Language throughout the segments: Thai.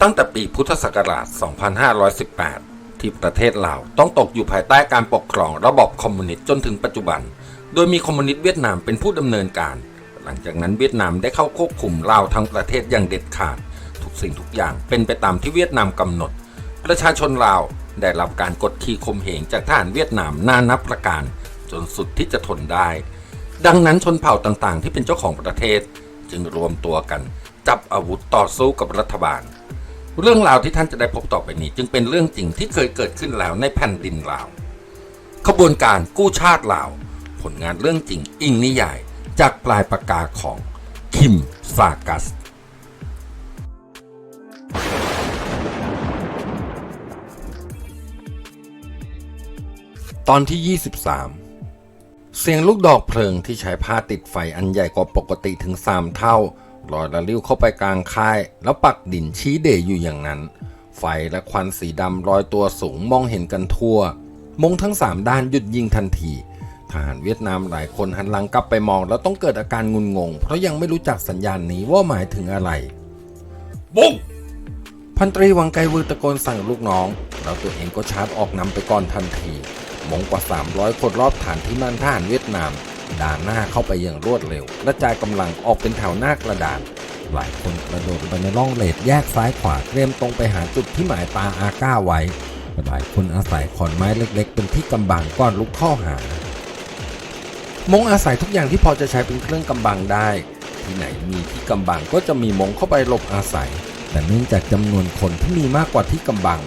ตั้งแต่ปีพุทธศักราช 2518 ที่ประเทศลาวต้องตกอยู่ภายใต้การปกครองระบอบคอมมิวนิสต์จนถึงปัจจุบัน โดยมีคอมมิวนิสต์เวียดนามเป็นผู้ดำเนินการ หลังจากนั้นเวียดนามได้เข้าควบคุมลาวทั้งประเทศอย่างเด็ดขาด ทุกสิ่งทุกอย่างเป็นไปตามที่เวียดนามกำหนด ประชาชนลาวได้รับการกดขี่ข่มเหงจากทหารเวียดนามนานับประการ จนสุดที่จะทนได้ ดังนั้นชนเผ่าต่างๆ ที่เป็นเจ้าของประเทศ จึงรวมตัวกัน จับอาวุธต่อสู้กับรัฐบาล เรื่องราวที่ท่านจะได้พบต่อไปนี้ จึงเป็นเรื่องจริงที่เคยเกิดขึ้นแล้วในแผ่นดินลาว ขบวนการกู้ชาติลาว ผลงานเรื่องจริงอิงนิยาย จากปลายปากกาของคิมซากัส ตอนที่ 23 เสียงลูกดอกเพลิงที่ใช้ผ้าติดไฟอันใหญ่กว่าปกติถึง 3 เท่า ลอยระลิ้วเข้าไปกลางค่าย แล้วปักดินชี้เดอยู่อย่างนั้น ไฟและควันสีดำลอยตัวสูงมองเห็นกันทั่ว มงทั้ง3ด้านหยุดยิงทันทีทหารเวียดนามหลายคนหันหลังกลับไปมองแล้วต้องเกิดอาการงุนงง เพราะยังไม่รู้จักสัญญาณนี้ว่าหมายถึงอะไร บุ้งพันตรีวังไกวือตะโกนสั่งลูกน้อง แล้วตัวเองก็ชาร์จออกนำไปก่อนทันที มงกว่า 300 คนรอบฐานที่มั่นทหารเวียดนาม ด่านหน้าเข้าไปอย่างรวดเร็วกระจายกำลังออกเป็นแถวหน้ากระดาน หลายคนกระโดดไปในร่องเลดแยกซ้ายขวาเตรียมตรงไปหาจุดที่หมายตาอาก้าไว้หลายคนอาศัยขอนไม้เล็กๆ เป็นที่กำบังก่อนลุกเข้าหา มงอาศัยทุกอย่างที่พอจะใช้เป็นเครื่องกำบังได้ ที่ไหนมีที่กำบังก็จะมีมงเข้าไปหลบอาศัย แต่เนื่องจากจำนวนคนที่มีมากกว่าที่กำบัง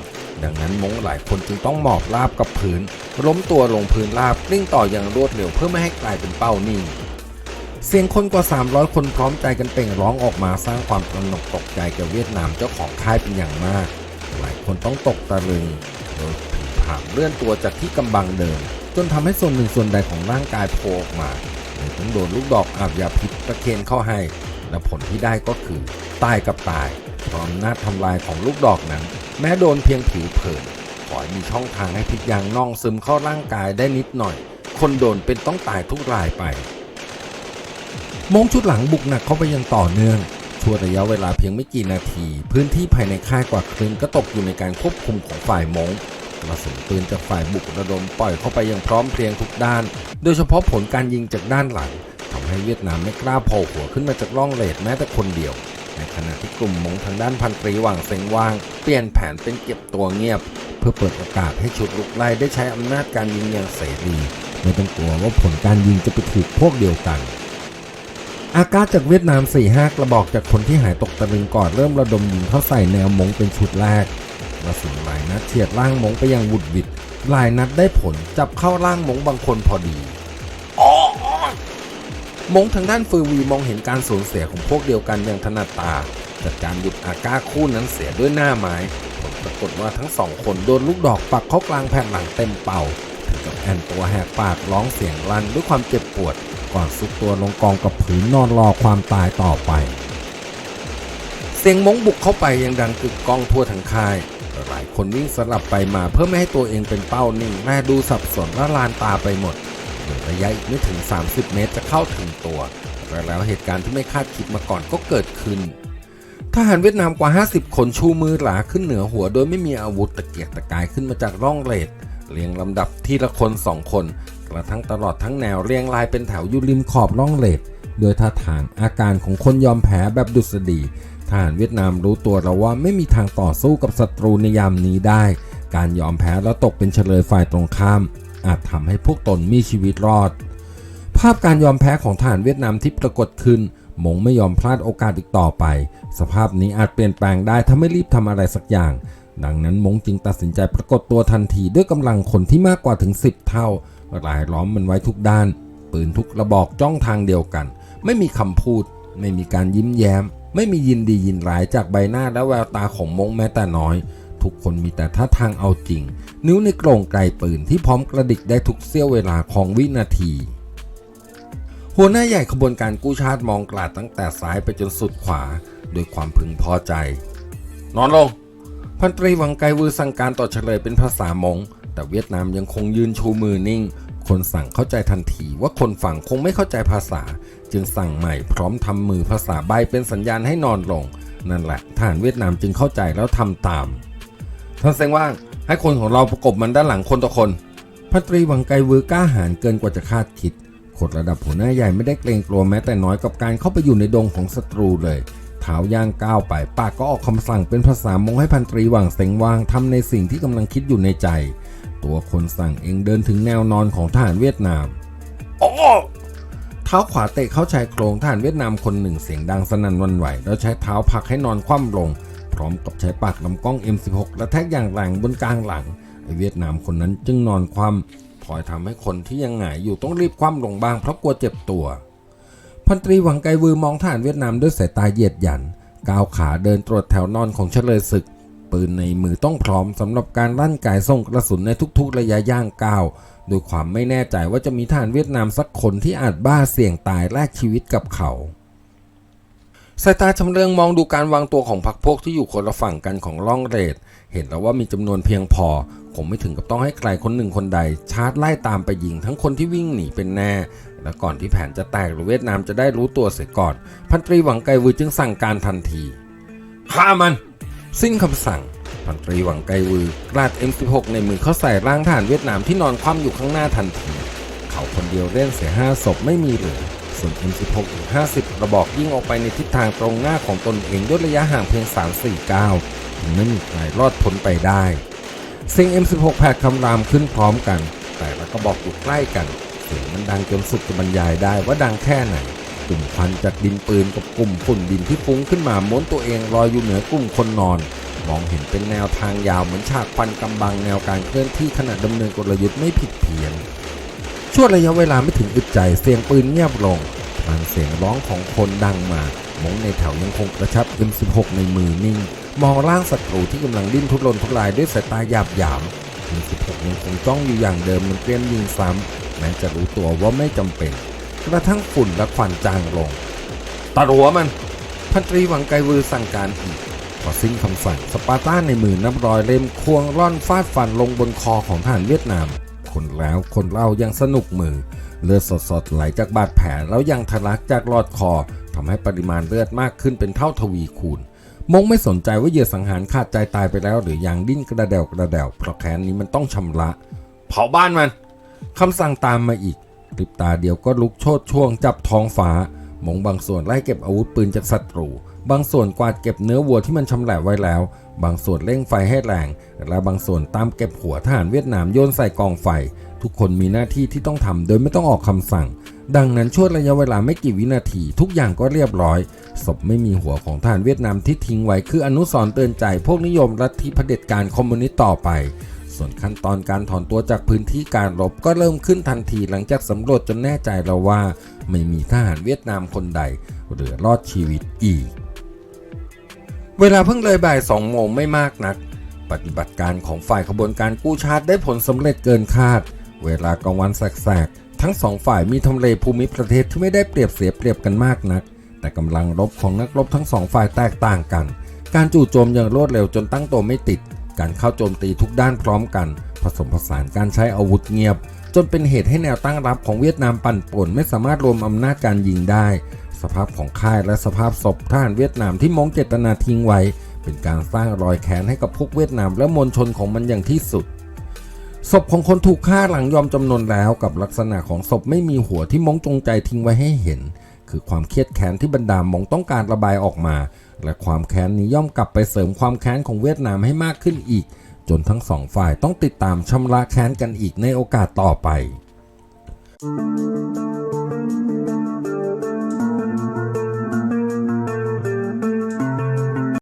ดังนั้นมงหลายคนจึงต้องหมอบราบกับพื้นล้มตัวลงพื้นราบกลิ้งต่ออย่างรวดเร็วเพื่อไม่ให้กลายเป็นเป้านิ่งเสียงคนกว่า 300 คนพร้อมใจกันเป่งร้องออกมาสร้างความตระหนกตกใจแก่เวียดนามเจ้าของค่ายเป็นอย่างมาก หลายคนต้องตกตะลึงโดยผีผามเลื่อนตัวจากที่กำบังเดิม จนทำให้ส่วนหนึ่งส่วนใดของร่างกายโผล่ออกมาเลยต้องโดนลูกดอกอาบยาพิษประเคนเข้าให้ และผลที่ได้ก็คือตายกับตายพราะอำนาทำลายของลูกดอกนั้น แม้โดนเพียงผิวเผินขอให้มีช่องทางให้พิษยางน่องซึมเข้าร่างกายได้นิดหน่อย คนโดนเป็นต้องตายทุกรายไป มงชุดหลังบุกหนักเข้าไปยังต่อเนื่องชั่วระยะเวลาเพียงไม่กี่นาที พื้นที่ภายในค่ายกว่าครึ่งก็ตกอยู่ในการควบคุมของฝ่ายมงกระสุนปืนจากฝ่ายบุกระดมปล่อยเข้าไปอย่างพร้อมเพรียงทุกด้าน โดยเฉพาะผลการยิงจากด้านหลังทำให้เวียดนามไม่กล้าโผล่หัวขึ้นมาจากร่องเลดแม้แต่คนเดียว ในขณะที่กลุ่มมงทางด้านพันตรีหว่างเซงว่าง เปลี่ยนแผนเป็นเก็บตัวเงียบ เพื่อเปิดโอกาสให้ชุดลุกไล่ได้ใช้อำนาจการยิงอย่างเสรีไม่ต้องกลัวว่าผลการยิงจะไปถูกพวกเดียวกัน อากาศจากเวียดนาม4ี่ห้ากระบอกจากคนที่หายตกตะลึงก่อนเริ่มระดมยิงเข้าใส่แนวมงเป็นชุดแรกกระสุนหลายนัดเฉียดร่างมงไปยังวุดวิดหลายนัดได้ผลจับเข้าร่างมงบางคนพอดี มงทางด้านฟือวีมองเห็นการสูญเสียของพวกเดียวกันอย่างถนัดตาจัดการหยุดอาก้าคู่นั้นเสียด้วยหน้าไม้ผลปรากฏว่าทั้งสองคนโดนลูกดอกปักเข้ากลางแผ่นหลังเต็มเป่าถึงกับแอนตัวแหกปากร้องเสียงรันด้วยความเจ็บปวด ก่อนซุกตัวลงกองกับผืนนอนรอความตายต่อไป เสียงมงบุกเข้าไปยังดังกึกก้องทั่วทั้งค่ายหลายคนวิ่งสลับไปมาเพื่อไม่ให้ตัวเองเป็นเป้านิ่งแม่ดูสับสนและลานตาไปหมด ระยะอีกไม่ถึง 30 เมตรจะเข้าถึงตัวและแล้วเหตุการณ์ที่ไม่คาดคิดมาก่อนก็เกิดขึ้น ทหารเวียดนามกว่า 50 คนชูมือหลาขึ้นเหนือหัว โดยไม่มีอาวุธตะเกียกตะกายขึ้นมาจากร่องเลดเรียงลำดับทีละคนสองคน กระทั่งตลอดทั้งแนวเรียงรายเป็นแถวอยู่ริมขอบร่องเลดโดยท่าทางอาการของคนยอมแพ้แบบดุษฎีทหารเวียดนามรู้ตัวแล้วว่าไม่มีทางต่อสู้กับศัตรูในยามนี้ได้ การยอมแพ้แล้วตกเป็นเฉลยฝ่ายตรงข้าม อาจทำให้พวกตนมีชีวิตรอด ภาพการยอมแพ้ของทหารเวียดนามที่ปรากฏขึ้นมงไม่ยอมพลาดโอกาสอีกต่อไป สภาพนี้อาจเปลี่ยนแปลงได้ถ้าไม่รีบทำอะไรสักอย่าง ดังนั้นมงจึงตัดสินใจปรากฏตัวทันทีด้วยกำลังคนที่มากกว่าถึง 10 เท่ารายล้อมมันไว้ทุกด้าน ปืนทุกกระบอกจ้องทางเดียวกัน ไม่มีคำพูด ไม่มีการยิ้มแย้ม ไม่มียินดียินร้ายจากใบหน้าและแววตาของมงแม้แต่น้อย ทุกคนมีแต่ท่าทางเอาจริง นิ้วในกรงไกลปืนที่พร้อมกระดิกได้ทุกเสี้ยวเวลาของวินาที หัวหน้าใหญ่ขบวนการกู้ชาติมองกลาดตั้งแต่ซ้ายไปจนสุดขวาด้วยความพึงพอใจ นอนลง พันตรีหวังไกวือสั่งการต่อเฉลยเป็นภาษามง แต่เวียดนามยังคงยืนชูมือนิ่ง คนสั่งเข้าใจทันทีว่าคนฝั่งคงไม่เข้าใจภาษา จึงสั่งใหม่พร้อมทำมือภาษาใบเป็นสัญญาณให้นอนลงนั่นแหละทหารเวียดนามจึงเข้าใจแล้วทำตาม ท่านเซงว่างให้คนของเราประกบมันด้านหลังคนต่อคนพันตรีหวังไกวือกล้าหาญเกินกว่าจะคาดคิดคนระดับหัวหน้าใหญ่ไม่ได้เกรงกลัวแม้แต่น้อยกับการเข้าไปอยู่ในดงของศัตรูเลยเท้าย่างก้าวไปปากก็ออกคำสั่งเป็นภาษามงให้พันตรีหวังเสงวางทำในสิ่งที่กำลังคิดอยู่ในใจ ตัวคนสั่งเองเดินถึงแนวนอนของทหารเวียดนามโอ้เท้าขวาเตะเข้าชายโครงทหารเวียดนามคนหนึ่งเสียงดังสนั่นวันไหว แล้วใช้เท้าผลักให้นอนคว่ำลง พร้อมกับใช้ปากลำกล้อง M16 และแท็กอย่างแรงบนกลางหลังไอเวียดนามคนนั้นจึงนอนคว่ำพลอยทำให้คนที่ยังหงายอยู่ต้องรีบคว่ำลงบ้างเพราะกลัวเจ็บตัว พันตรีหวังไกวือมองทหารเวียดนามด้วยสายตาเยียดหยันก้าวขาเดินตรวจแถวนอนของเฉลยศึก ปืนในมือต้องพร้อมสำหรับการลั่นไกส่งกระสุนในทุกๆ ระยะย่างก้าวด้วยความไม่แน่ใจว่าจะมีทหารเวียดนามสักคนที่อาจบ้าเสี่ยงตายแลกชีวิตกับเขา สายตาชำเลืองมองดูการวางตัวของพรรคพวกที่อยู่คนละฝั่งกันของล่องเรด เห็นแล้วว่ามีจำนวนเพียงพอ คงไม่ถึงกับต้องให้ใครคนหนึ่งคนใด ชาร์จไล่ตามไปยิงทั้งคนที่วิ่งหนีเป็นแน่ และก่อนที่แผนจะแตกหรือเวียดนามจะได้รู้ตัวเสียก่อน พันตรีหวังไกวือจึงสั่งการทันทีฆ่ามัน สิ้นคำสั่งพันตรีหวังไกวือกราด M16 ในมือเขาใส่ร่างทหารเวียดนามที่นอนคว่ำอยู่ข้างหน้าทันที เขาคนเดียวเล่นเสียห้าศพไม่มีเหลือ ส่วน M16 อีก50 กระบอกยิงออกไปในทิศทางตรงหน้าของตนเองด้วยระยะห่างเพียง 3-4ก้าวถึงไม่มีใครรอดพ้นไปได้ เสียง M16 แผดคำรามขึ้นพร้อมกัน แต่ละกระบอกอยู่ใกล้กัน เสียงมันดังจนสุดจะบรรยายได้ว่าดังแค่ไหนกลุ่มควันจากดินปืนกับกลุ่มฝุ่นดินที่ฟุ้งขึ้นมาม้วนตัวเองลอยอยู่เหนือกลุ่มคนนอน มองเห็นเป็นแนวทางยาวเหมือนฉากควันกำบังแนวการเคลื่อนที่ขณะดำเนินกลยุทธ์ไม่ผิดเพี้ยน ช่วงระยะเวลาไม่ถึงอึดใจเสียงปืนเงียบลงทางเสียงร้องของคนดังมามงในแถวยังคงกระชับ M16 ในมือนิ่ง มองร่างศัตรูที่กำลังดิ้นทุรนทุรายด้วยสายตาหยาบหยาม M16 ยังคงจ้องอยู่อย่างเดิมมันเตรียมยิงซ้ำแม้จะรู้ตัวว่าไม่จำเป็น กระทั่งฝุ่นและควันจางลงตัดหัวมันพันตรีหวังไกวือสั่งการอีกพอสิ้นคำสั่งสปาร์ต้าในมือนับร้อยเล่มควงร่อนฟาดฟันลงบนคอของทหารเวียดนาม คนแล้วคนเล่ายังสนุกมือ เลือดสดๆไหลจากบาดแผลแล้วยังทะลักจากลอดคอทำให้ปริมาณเลือดมากขึ้นเป็นเท่าทวีคูณ มงไม่สนใจว่าเหยื่อสังหารขาดใจตายไปแล้วหรือยังดิ้นกระเดวกระเดวเพราะแค้นนี้มันต้องชำระ เผาบ้านมันคำสั่งตามมาอีกพริบตาเดียวก็ลุกโชดช่วงจับท้องฟ้ามงบางส่วนไล่เก็บอาวุธปืนจากศัตรู บางส่วนกวาดเก็บเนื้อวัวที่มันชำแหละไว้แล้ว บางส่วนเร่งไฟให้แรง และบางส่วนตามเก็บหัวทหารเวียดนามโยนใส่กองไฟ ทุกคนมีหน้าที่ที่ต้องทำโดยไม่ต้องออกคำสั่ง ดังนั้นช่วงระยะเวลาไม่กี่วินาที ทุกอย่างก็เรียบร้อย ศพไม่มีหัวของทหารเวียดนามที่ทิ้งไว้คืออนุสรณ์เตือนใจ พวกนิยมลัทธิเผด็จการคอมมิวนิสต์ต่อไป ส่วนขั้นตอนการถอนตัวจากพื้นที่การรบก็เริ่มขึ้นทันทีหลังจากสำรวจจนแน่ใจแล้วว่า ไม่มีทหารเวียดนามคนใดเหลือรอดชีวิตอีก เวลาเพิ่งเลยบ่ายสองโมงไม่มากนัก ปฏิบัติการของฝ่ายขบวนการกู้ชาติได้ผลสำเร็จเกินคาด เวลากลางวันแสกๆ ทั้งสองฝ่ายมีทำเลภูมิประเทศที่ไม่ได้เปรียบเสียเปรียบกันมากนัก แต่กำลังรบของนักรบทั้งสองฝ่ายแตกต่างกัน การจู่โจมอย่างรวดเร็วจนตั้งตัวไม่ติด การเข้าโจมตีทุกด้านพร้อมกัน ผสมผสานการใช้อาวุธเงียบ จนเป็นเหตุให้แนวตั้งรับของเวียดนามปั่นป่วนไม่สามารถรวมอำนาจการยิงได้ สภาพของค่ายและสภาพศพทหารเวียดนามที่มองเจตนาทิ้งไว้ เป็นการสร้างรอยแค้นให้กับพวกเวียดนามและมวลชนของมันอย่างที่สุดศพของคนถูกฆ่าหลังยอมจำนนแล้วกับลักษณะของศพไม่มีหัวที่มองจงใจทิ้งไว้ให้เห็น คือความเครียดแค้นที่บรรดามองต้องการระบายออกมา และความแค้นนี้ย่อมกลับไปเสริมความแค้นของเวียดนามให้มากขึ้นอีก จนทั้งสองฝ่ายต้องติดตามชำระแค้นกันอีกในโอกาสต่อไป Thank